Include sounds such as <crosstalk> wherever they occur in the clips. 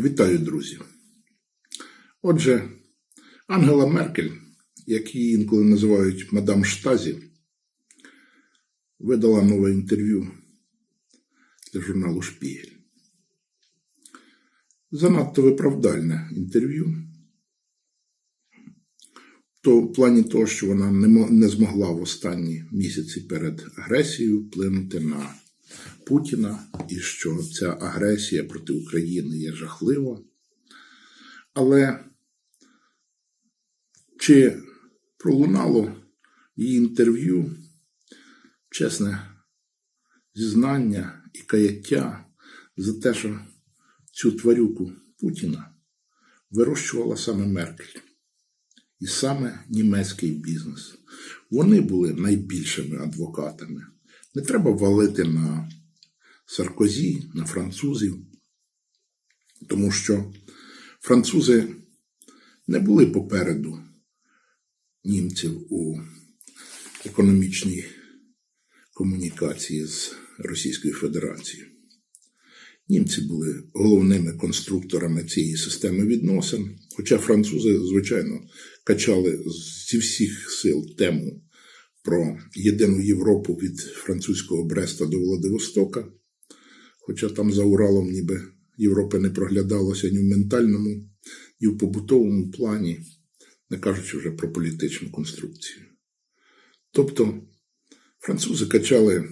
Вітаю, друзі. Отже, Ангела Меркель, як її інколи називають мадам Штазі, видала нове інтерв'ю для журналу Шпігель. Занадто виправдальне інтерв'ю. То в плані того, що вона не, змогла в останні місяці перед агресією вплинути на Путіна, і що ця агресія проти України є жахлива. Але чи пролунало її інтерв'ю чесне зізнання і каяття за те, що цю тварюку Путіна вирощувала саме Меркель і саме німецький бізнес. Вони були найбільшими адвокатами. Не треба валити на Саркозі, на французів, тому що французи не були попереду німців у економічній комунікації з Російською Федерацією. Німці були головними конструкторами цієї системи відносин, хоча французи, звичайно, качали зі всіх сил тему про єдину Європу від французького Бреста до Владивостока, хоча там за Уралом ніби Європи не проглядалося ні в ментальному, ні в побутовому плані, не кажучи вже про політичну конструкцію. Тобто французи качали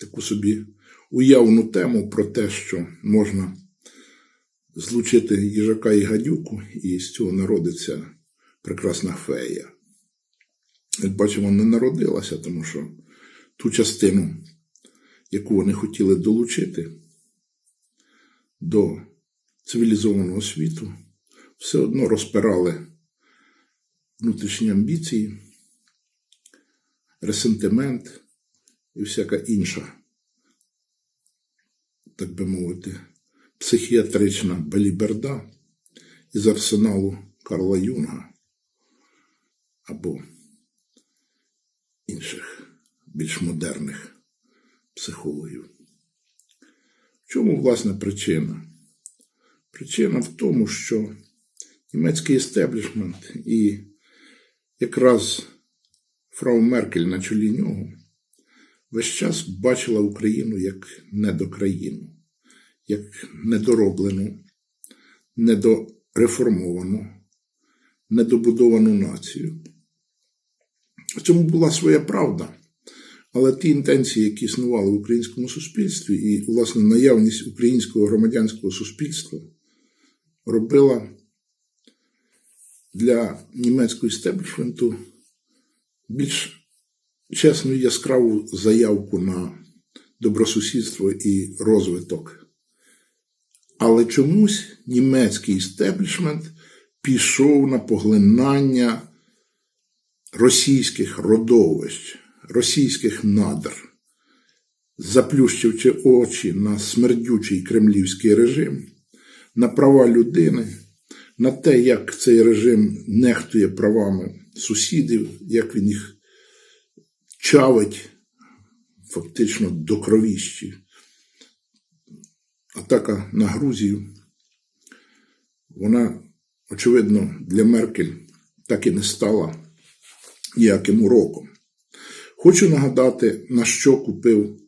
таку собі уявну тему про те, що можна злучити їжака і гадюку, і з цього народиться прекрасна фея. Як бачимо, не народилася, тому що ту частину, яку вони хотіли долучити до цивілізованого світу, все одно розпирали внутрішні амбіції, ресентимент і всяка інша, так би мовити, психіатрична беліберда із арсеналу Карла Юнга або більш модерних психологів. В чому власне причина? Причина в тому, що німецький естеблішмент і якраз фрау Меркель на чолі нього весь час бачила Україну як недокраїну, як недороблену, недореформовану, недобудовану націю. В цьому була своя правда. Але ті інтенції, які існували в українському суспільстві, і, власне, наявність українського громадянського суспільства робила для німецького істеблішменту більш чесну і яскраву заявку на добросусідство і розвиток. Але чомусь німецький істеблішмент пішов на поглинання російських родовищ, російських надр, заплющивши очі на смердючий кремлівський режим, на права людини, на те, як цей режим нехтує правами сусідів, як він їх чавить фактично до кровіщі. Атака на Грузію, вона, очевидно, для Меркель так і не стала ніяким уроком. Хочу нагадати, на що купив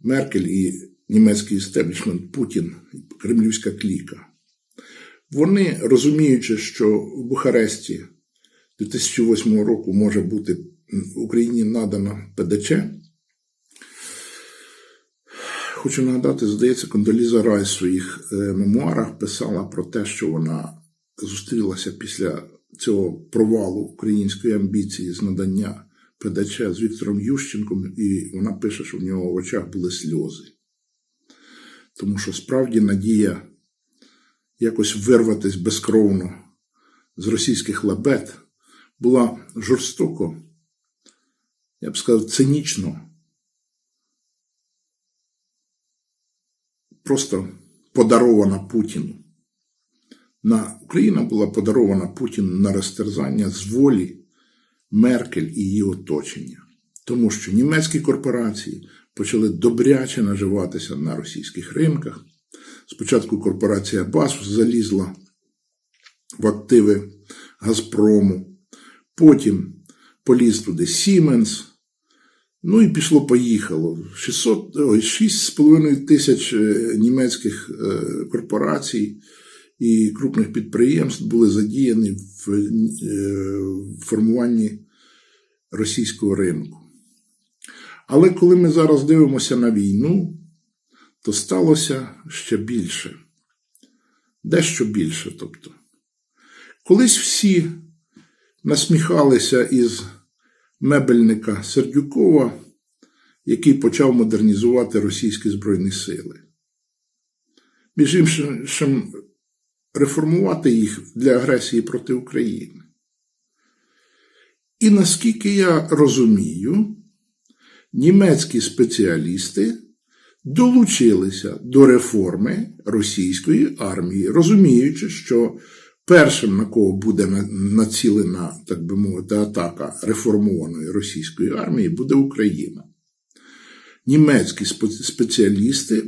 Меркель і німецький істеблішмент Путін, кремлівська кліка. Вони, розуміючи, що в Бухаресті 2008 року може бути Україні надана ПДЧ, хочу нагадати, здається, Кондоліза Рай в своїх е, мемуарах писала про те, що вона зустрілася після цього провалу української амбіції з надання ПДЧ з Віктором Ющенком, і вона пише, що в нього в очах були сльози. Тому що справді надія якось вирватися безкровно з російських лабет була жорстоко, я б сказав, цинічно, просто подарована Путіну. На Україна була подарована Путіну на розтерзання з волі Меркель і її оточення, тому що німецькі корпорації почали добряче наживатися на російських ринках, Спочатку корпорація БАСФ залізла в активи Газпрому, потім поліз туди Сіменс. Ну і пішло-поїхало. 600, 6,5 тисяч е, німецьких е, корпорацій і крупних підприємств були задіяні в е, формуванні російського ринку. Але коли ми зараз дивимося на війну, то сталося ще більше. Дещо більше. Тобто. Колись всі насміхалися із мебельника Сердюкова, який почав модернізувати російські Збройні сили. Між іншим, реформувати їх для агресії проти України. І наскільки я розумію, німецькі спеціалісти долучилися до реформи російської армії, розуміючи, що першим, на кого буде націлена, так би мовити, атака реформованої російської армії, буде Україна. Німецькі спеціалісти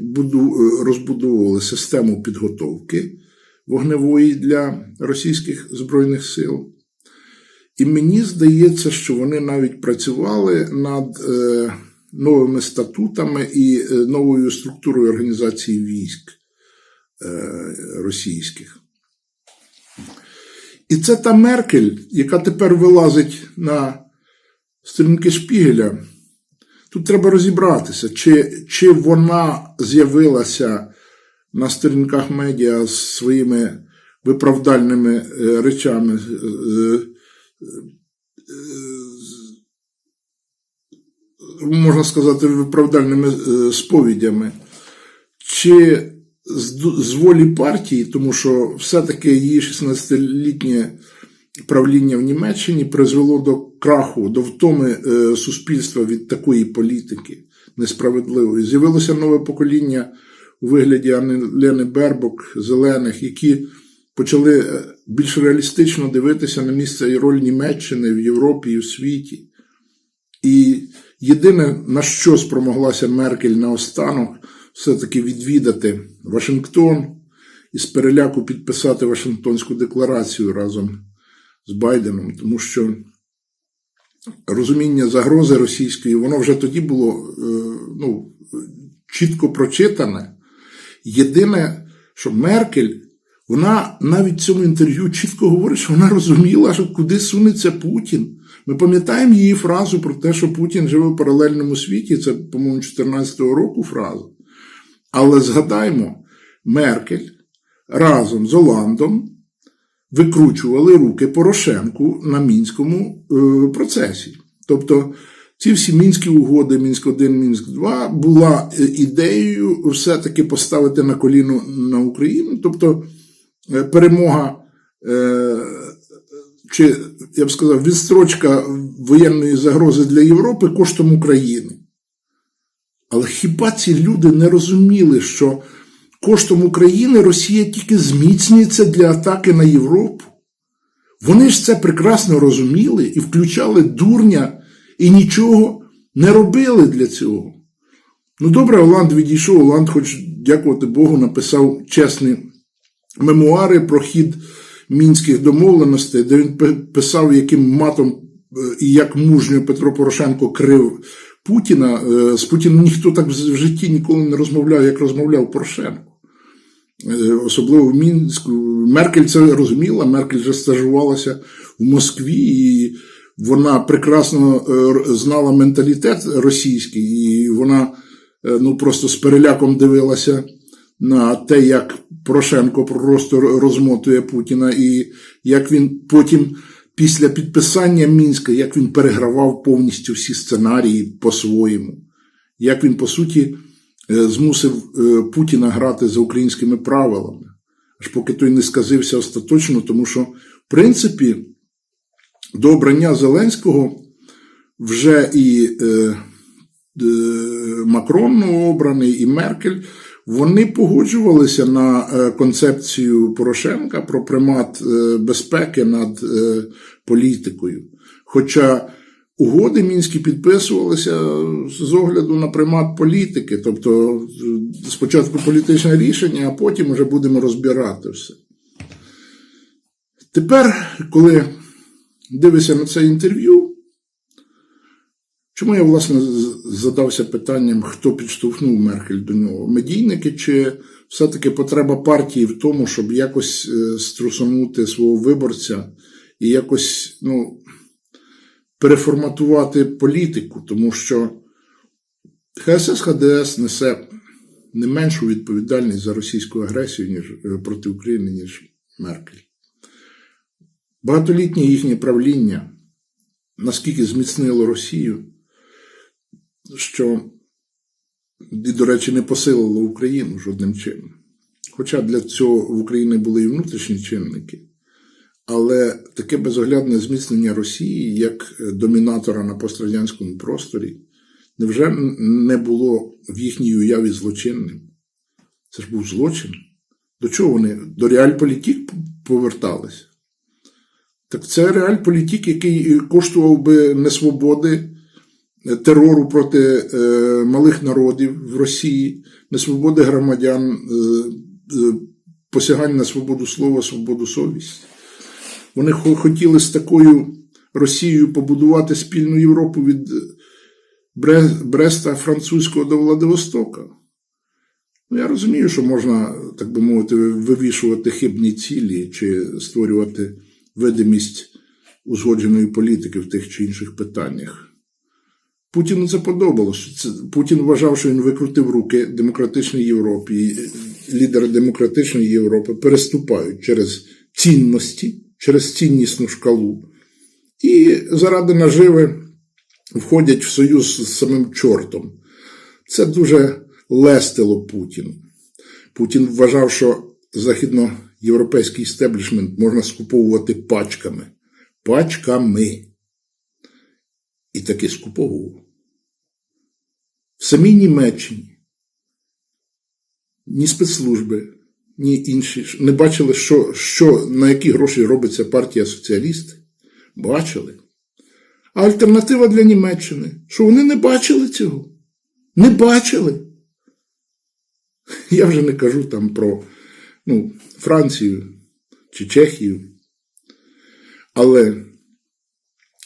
розбудовували систему підготовки вогневої для російських збройних сил. І мені здається, що вони навіть працювали над е, новими статутами і е, новою структурою організації військ е, російських. І це та Меркель, яка тепер вилазить на сторінки Шпігеля. Тут треба розібратися, чи, чи вона з'явилася на сторінках медіа з своїми виправдальними е, речами, е, е, можна сказати, виправдальними сповідями, чи з волі партії, тому що все-таки її 16-літнє правління в Німеччині призвело до краху, до втоми суспільства від такої політики несправедливої. З'явилося нове покоління у вигляді Лени Бербок, зелених, які почали е, більш реалістично дивитися на місце і роль Німеччини в Європі і в світі. І єдине, на що спромоглася Меркель наостанок, все-таки відвідати Вашингтон і з переляку підписати Вашингтонську декларацію разом з Байденом, тому що розуміння загрози російської, воно вже тоді було е, ну, чітко прочитане. Єдине, що Меркель, вона навіть в цьому інтерв'ю чітко говорить, що вона розуміла, що куди сунеться Путін. Ми пам'ятаємо її фразу про те, що Путін живе в паралельному світі, це, по-моєму, 14-го року фраза. Але згадаймо, Меркель разом з Оландом викручували руки Порошенку на мінському е, процесі. Тобто ці всі мінські угоди, Мінськ 1, Мінськ 2 була е, ідеєю все-таки поставити на коліно на Україну, тобто е, перемога, е, чи я б сказав, відстрочка воєнної загрози для Європи коштом України. Але хіба ці люди не розуміли, що коштом України Росія тільки зміцнюється для атаки на Європу? Вони ж це прекрасно розуміли і включали дурня і нічого не робили для цього. Ну, добре, Оланд відійшов, Оланд, хоч, дякувати Богу, написав чесні мемуари про хід мінських домовленостей, де він писав, яким матом е, і як мужньо Петро Порошенко крив Путіна. Е, з Путіним ніхто так в житті ніколи не розмовляв, як розмовляв Порошенко. Е, особливо в Мінську. Меркель це розуміла, Меркель вже стажувалася в Москві. і вона прекрасно е, знала менталітет російський, і вона е, ну, просто з переляком дивилася на те, як Порошенко просто розмотує Путіна, і як він потім, після підписання Мінська, як він перегравав повністю всі сценарії по-своєму, як він, по суті, е, змусив Путіна грати за українськими правилами, аж поки той не сказився остаточно, тому що, в принципі, до обрання Зеленського вже і е, е, Макрон обраний, і Меркель. Вони погоджувалися на е, концепцію Порошенка про примат е, безпеки над політикою. Хоча угоди мінські підписувалися з огляду на примат політики. Тобто спочатку політичне рішення, а потім вже будемо розбирати все. Тепер, коли дивишся на це інтерв'ю, чому я, власне, задався питанням, хто підштовхнув Меркель до нього? Медійники чи все-таки потреба партії в тому, щоб якось е, струсанути свого виборця і якось ну, переформатувати політику, тому що ХСС ХДС несе не меншу відповідальність за російську агресію ніж е, проти України, ніж Меркель. Багатолітнє їхнє правління наскільки зміцнило Росію, що, і, до речі, не посилило Україну жодним чином. Хоча для цього в Україні були і внутрішні чинники, але таке безоглядне зміцнення Росії як е, домінатора на пострадянському просторі невже не було в їхній уяві злочинним? Це ж був злочин. До чого вони? До реальполітік поверталися. Так це реальполітік, який коштував би несвободи, е, терору проти е, малих народів в Росії, несвободи громадян, е, е, посягань на свободу слова, свободу совісті. Вони хотіли з такою Росією побудувати спільну Європу від Бреста французького до Владивостока. Ну, я розумію, що можна, так би мовити, вивішувати хибні цілі чи створювати видимість узгодженої політики в тих чи інших питаннях. Путіну це подобалося. Путін вважав, що він викрутив руки демократичній Європі. Лідери демократичної Європи переступають через цінності, через ціннісну шкалу. І заради наживи входять в союз з самим чортом. Це дуже лестило Путіну. Путін вважав, що західноєвропейський стеблішмент можна скуповувати пачками. Пачками. І таки скуповував. В самій Німеччині ні спецслужби, ні інші не бачили, що, що, на які гроші робиться партія соціалістів. Бачили. А альтернатива для Німеччини, що вони не бачили цього. Не бачили. Я вже не кажу там про ну, Францію чи Чехію. Але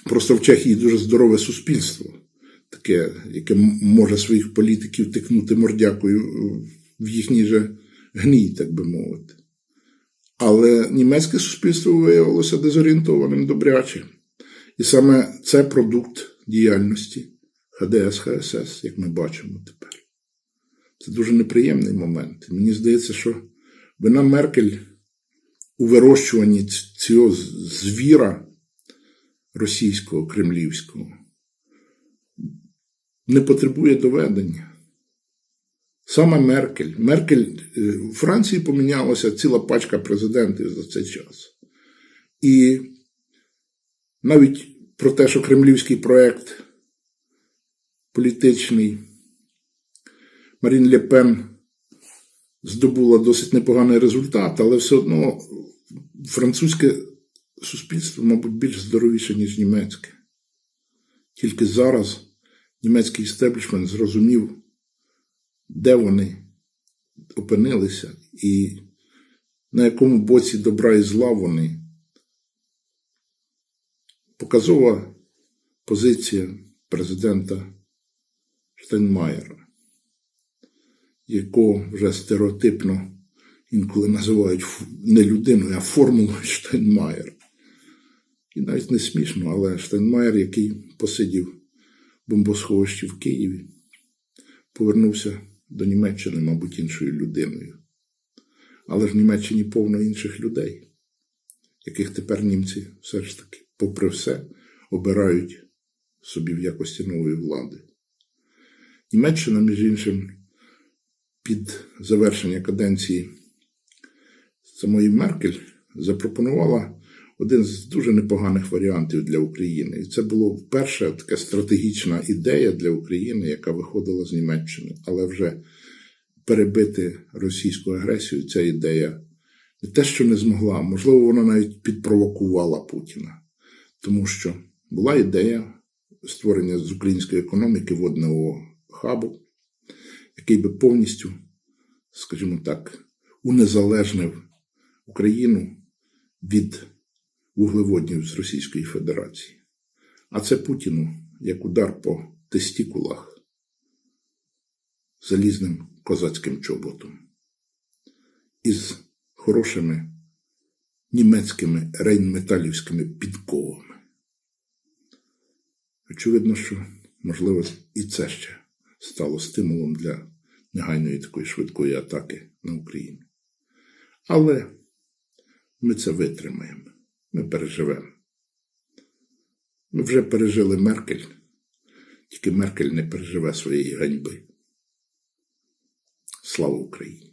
просто в Чехії дуже здорове суспільство, таке, яке може своїх політиків тикнути мордякою в їхній же гній, так би мовити. Але німецьке суспільство виявилося дезорієнтованим добряче. І саме це продукт діяльності ХДС ХСС, як ми бачимо тепер. Це дуже неприємний момент. Мені здається, що вина Меркель у вирощуванні цього звіра російського, кремлівського не потребує доведення. Саме Меркель. Меркель е, у Франції помінялася ціла пачка президентів за цей час. І навіть про те, що кремлівський проект політичний Марін Ле Пен здобула досить непоганий результат, але все одно французьке суспільство, мабуть, більш здоровіше, ніж німецьке. Тільки зараз німецький істеблішмент зрозумів, де вони опинилися і на якому боці добра і зла вони. Показова позиція президента Штайнмаєра, якого вже стереотипно інколи називають не людиною, а формулою <laughs> Штайнмаєра. І навіть не смішно, але Штайнмаєр, який посидів в бомбосховищі в Києві, повернувся до Німеччини, мабуть, іншою людиною. Але ж в Німеччині повно інших людей, яких тепер німці все ж таки, попри все, обирають собі в якості нової влади. Німеччина, між іншим, під завершення каденції самої Меркель запропонувала один з дуже непоганих варіантів для України. І це була перша така стратегічна ідея для України, яка виходила з Німеччини. Але вже перебити російську агресію ця ідея не те, що не змогла, можливо, вона навіть підпровокувала Путіна. Тому що була ідея створення з української економіки водного хабу, який би повністю, скажімо так, унезалежнив Україну від вуглеводнів з Російської Федерації. А це Путіну як удар по тестікулах залізним козацьким чоботом із хорошими німецькими рейнметалівськими підковами. Очевидно, що, можливо, і це ще стало стимулом для негайної такої швидкої атаки на Україну. Але ми це витримаємо, ми переживемо. Ми вже пережили Меркель, тільки Меркель не переживе своєї ганьби. Слава Україні!